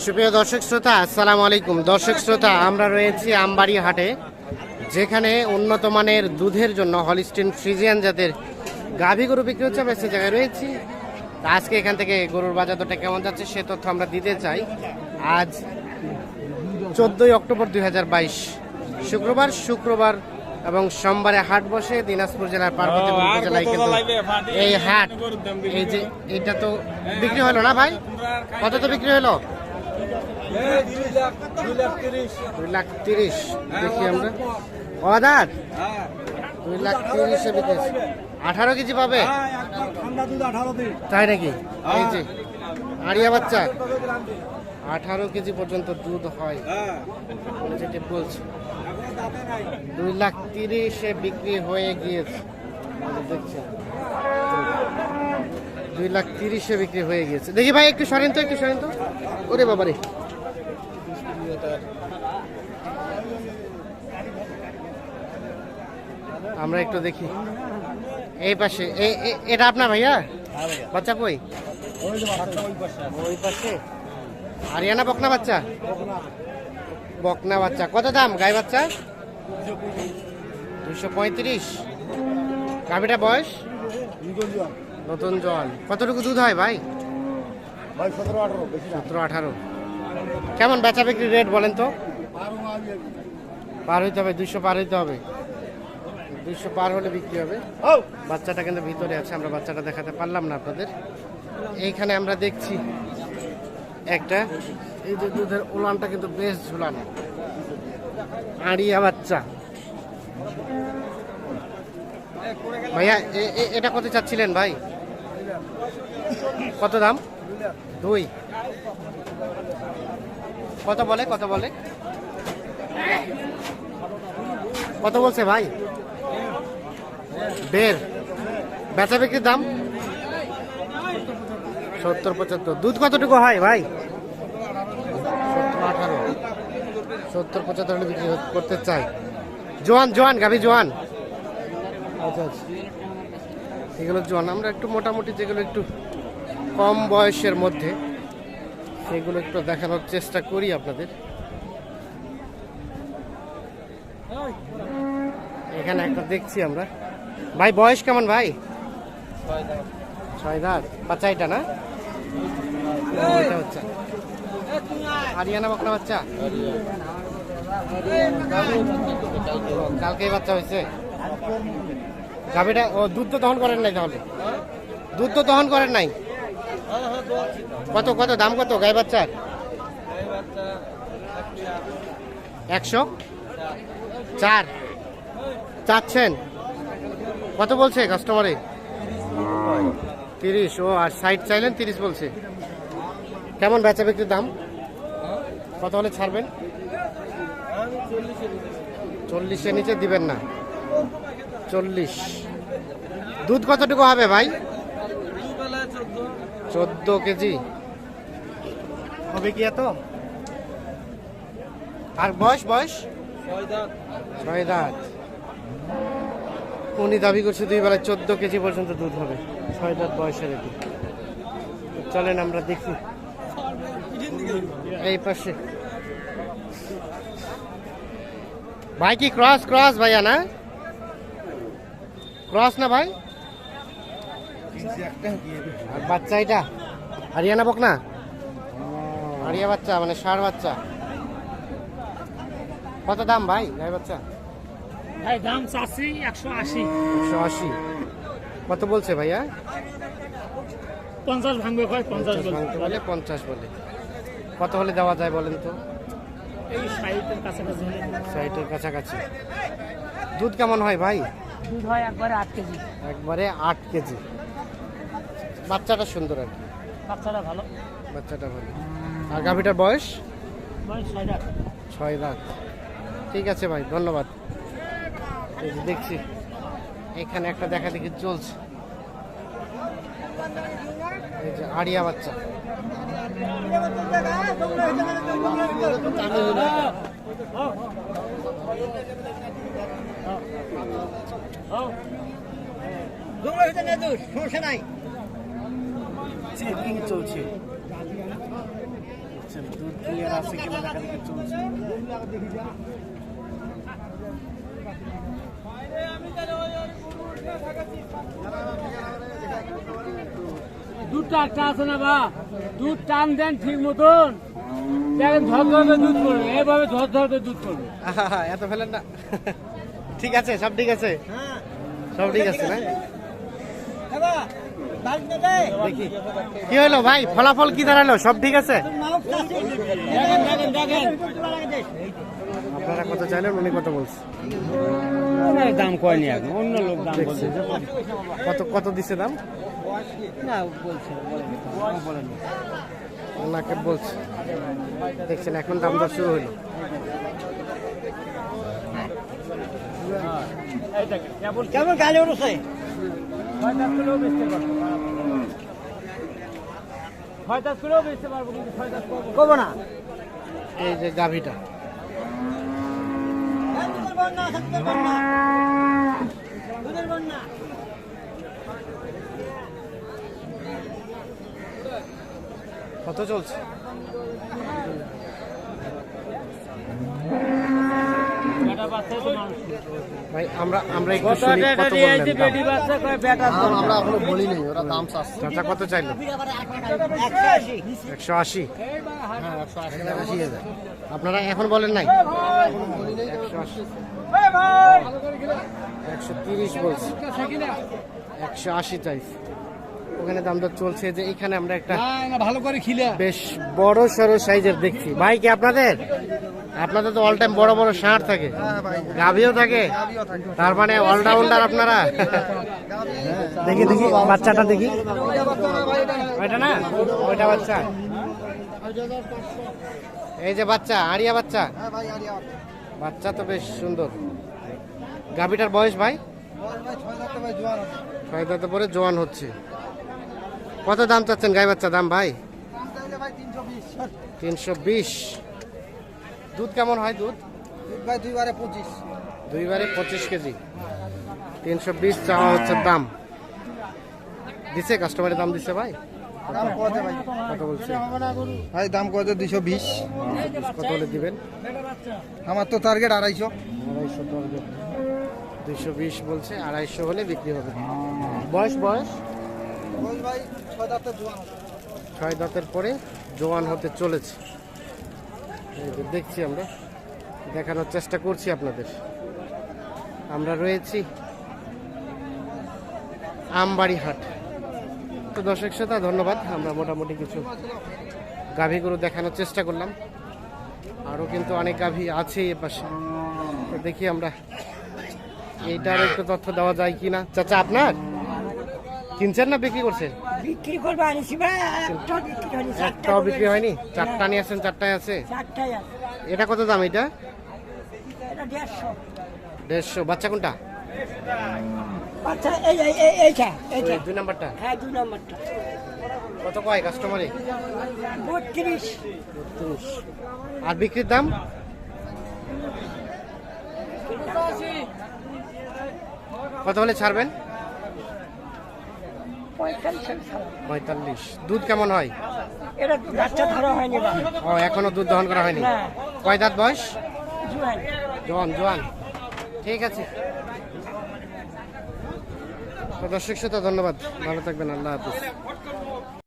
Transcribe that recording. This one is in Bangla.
সুপ্রিয় দর্শক শ্রোতা আসসালামু আলাইকুম। দর্শক শ্রোতা আমরা রয়েছি আমবাড়ি হাটে যেখানে উন্নত মানের দুধের জন্য হলিস্টিন ফ্রিজিয়ান জাতের গাভী গরু বিক্রি হচ্ছে। আমরা সে জায়গায় রয়েছি। আজকে এখান থেকে গরুর বাজার দরটা কেমন যাচ্ছে সে তথ্য আমরা দিতে চাই। আজ চোদ্দোই অক্টোবর দুই হাজার বাইশ শুক্রবার শুক্রবার এবং সোমবারে হাট বসে দিনাজপুর জেলার পার্বতীপুর উপজেলায় কিন্তু এই হাট এই যে এটা তো বিক্রি হলো না ভাই? কত তো বিক্রি হলো? দুই লাখ তিরিশ দেখি আমরা। অদার দুই লাখ তিরিশে আঠারো কেজি পাবে? দিন। তাই নাকি? এই যে আড়িয়া বাচ্চা। আঠারো কেজি পর্যন্ত দুধ হয়। যেটি বলছে দুই লাখ তিরিশে বিক্রি হয়ে গিয়েছে। দেখছেন। দুই লাখ তিরিশে বিক্রি হয়ে গিয়েছে। দেখি ভাই, একটু সরেন তো, একটু সরেন তো। ওরে বাবারে আমরা একটু দেখি। এই পাশে এটা আপনার ভাইয়া? বাচ্চা কই? হারিয়ানা বকনা বাচ্চা? বকনা বাচ্চা। কত দাম গাই বাচ্চা? দুশো পঁয়ত্রিশ। গাভিটা বয়স? নতুন জল। কতটুকু দুধ হয় ভাই? ভাই সতেরো আঠারো সতেরো আঠারো। কেমন বেচা বিক্রি রেট বলেন তো? পার হইতে হবে দুইশো পার হইতে হবে। দুইশো পার হলে বিক্রি হবে। বাচ্চাটা কিন্তু ভিতরে আছে আমরা বাচ্চাটা দেখাতে পারলাম না আপনাদের। এইখানে আমরা দেখছি একটা এই যে দুধের উলানটা কিন্তু বেশ ঝুলানো। আড়িয়া বাচ্চা। ভাইয়া এটা কত চাচ্ছিলেন ভাই? কত দাম? দুই। কত বলে কত বলে? কত বলছে ভাই? বের। বেচা বিক্রির দাম? সত্তর পঁচাত্তর। দুধ কতটুকু হয় ভাই? আঠারো। সত্তর পঁচাত্তর বিক্রি করতে চাই। জোয়ান জোয়ান, গাভি জোয়ান। আচ্ছা আচ্ছা। এগুলো জোয়ান। আমরা একটু মোটামুটি যেগুলো একটু কম বয়সের মধ্যে সেগুলো একটু দেখানোর চেষ্টা করি আপনাদের। এখানে একটা দেখছি আমরা। ভাই, বয়স কেমন ভাই? ছয় দাঁত। বাচ্চা এটা না? হচ্ছে। বাচ্চা? কালকেই বাচ্চা হয়েছে। ও দুধ তো দহন করেন নাই তাহলে? দুধ তো দহন করেন নাই? কত কত, দাম কত? গাই বাচ্চার একশো? চার। চাচ্ছেন? কত বলছে কাস্টমারে তিরিশ। ও, আর সাইড চাইলেন তিরিশ বলছে। কেমন বেচা বিক্রির দাম? কত হলে ছাড়বেন? চল্লিশের নিচে দিবেন না। চল্লিশ। দুধ কতটুকু হবে ভাই? চোদ্দ কেজি। হবে কি এত? আর বয়স বয়স? ছয় দাঁত। উনি দাবি করছে দুই বেলায় চোদ্দ কেজি পর্যন্ত দুধ হবে। ছয় দাঁত বয়সের এটি। চলেন আমরা দেখি। এই পাশে। ভাই কি ক্রস ক্রস ভাইয়া না? ক্রস না ভাই? আর বাচ্চা এটা? হারিয়ানা বক না হারিয়া বাচ্চা মানে ষাঁড় বাচ্চা। কত দাম ভাই গাই বাচ্চা? ভাই দাম চাচ্ছি একশো আশি। একশো আশি। কত বলছে ভাইয়া? পঞ্চাশ ভাঙবে ভাই পঞ্চাশ বলে। পঞ্চাশ বলে। কত হলে দেওয়া যায় বলেন তো? এই ষাটের কাছাকাছি। সাইটের কাছাকাছি। দুধ কেমন হয় ভাই? দুধ হয় একবারে আট কেজি। একবারে আট কেজি। বাচ্চাটা সুন্দর আর কি। বাচ্চাটা ভালো। বাচ্চাটা ভালো। আর গাভিটার বয়স? ছয় লাখ ঠিক আছে ভাই ধন্যবাদ। দেখছি এখানে একটা দেখা দেখি চলছে। এই যে আড়িয়া বাচ্চা। চেকিং চলছে। দুধ ক্লিয়ার আছে কিনা দেখা চলছে। দুধটা একটা আছে না বা? দুধ টান দেন ঠিক মতন। দেখেন ধর ধরবে দুধ করবে। এভাবে ধর ধরবে দুধ করবে। এত ফেলেন না। ঠিক আছে সব ঠিক আছে। সব ঠিক আছে না কি হলো ভাই? ফলাফল কি দাঁড়াল? সব ঠিক আছে? আপনারা কত চাইলেন উনি কত বলছে? দাম কয়নি এখন? অন্য লোক দাম বলছে। কত কত দিছে দাম? না বলছে ওনাকে বলছে। দেখছেন এখন দাম দর শুরু হলো কেমন গালে উঠছে ছয় পারব বেচতে কিন্তু ছয় সাত করব না। এই যে গাভিটা। কত চলছে বেটা বাচ্চা তো মানুষ ভাই আমরা আমরা একটু শুনি কত বললেন দাম? আমরা এখনও বলি নাই ওরা দাম চাচ্ছে। চাচা কত চাইলো? একশো আশি। আপনারা এখন বলেন নাই? একশো আশি। একশো তিরিশ বলছি। একশো আশি চাইছি। ওখানে দাম দর চলছে যে এখানে আমরা একটা ভালো করে খিলে। বেশ বড় সড়ো সাইজের দেখছি। ভাই কি আপনাদের? আপনাদের তো অল টাইম বড় বড় ষাঁড় থাকে। গাভিও থাকে। তার মানে অলরাউন্ডার আপনারা? দেখি দেখি বাচ্চাটা দেখি। ওইটা না? ওইটা বাচ্চা। এই যে বাচ্চা আরিয়া বাচ্চা। বাচ্চা। তো বেশ সুন্দর। গাভিটার বয়স ভাই? ছয় দাঁতে পরে জোয়ান হচ্ছে। কত দাম চাচ্ছেন গাই বাচ্চা দাম ভাই? তিনশো বিশ। দুধ কেমন হয় দুধ? ভাই দুইবারে পঁচিশ। দুইবারে পঁচিশ কেজি। তিনশো বিশ চাওয়া হচ্ছে দাম। দিছে কাস্টমারের দাম দিছে ভাই? দাম কত বলছে? ভাই দাম কত? দুইশো বিশ। কত হলে দিবেন? আমার তো টার্গেট আড়াইশো। আড়াইশো টার্গেট দুইশো বিশ বলছে আড়াইশো হলে বিক্রি হবে। বয়স? বয়স ভাই ছয় দাঁতের পরে জোয়ান হতে চলেছে। দেখছি আমরা, দেখানোর চেষ্টা করছি আপনাদের। আমরা রয়েছি আমবাড়ি হাট। তো দর্শক শ্রোতা, ধন্যবাদ। আমরা মোটামুটি কিছু গাভীগুলো দেখানোর চেষ্টা করলাম। আরও কিন্তু অনেক গাভী আছে এ পাশে। তো দেখি আমরা এইটার একটু তথ্য দেওয়া যায় কি না চাচা, আপনার? কিনছেন না বিক্রি করছেন? বিক্রি করব আনিছি ভাই একটা বিক্রি হয়নি একটাও বিক্রি হয়নি? চারটা নিয়ে আসছেন চারটায় আছে? এটা কত দাম এটা? এটা দেড়শো। দেড়শো। বাচ্চা কোনটা? এই এই- এই- এইটা এইটা। দুই নাম্বারটা? হ্যাঁ নম্বরটা। কত কয় কাস্টমারে? বত্রিশ। বত্রিশ। আর বিক্রির দাম? কত হলে ছাড়বেন? পঁয়তাল্লিশ। দুধ কেমন হয়? এটা বাচ্চা ধরা হয়নি ও এখনও দুধ দহন করা হয়নি। কয় দাঁত বয়স? জোয়ান। জোয়ান ঠিক আছে। দর্শক শ্রোতা ধন্যবাদ। ভালো থাকবেন আল্লাহ হাফিজ।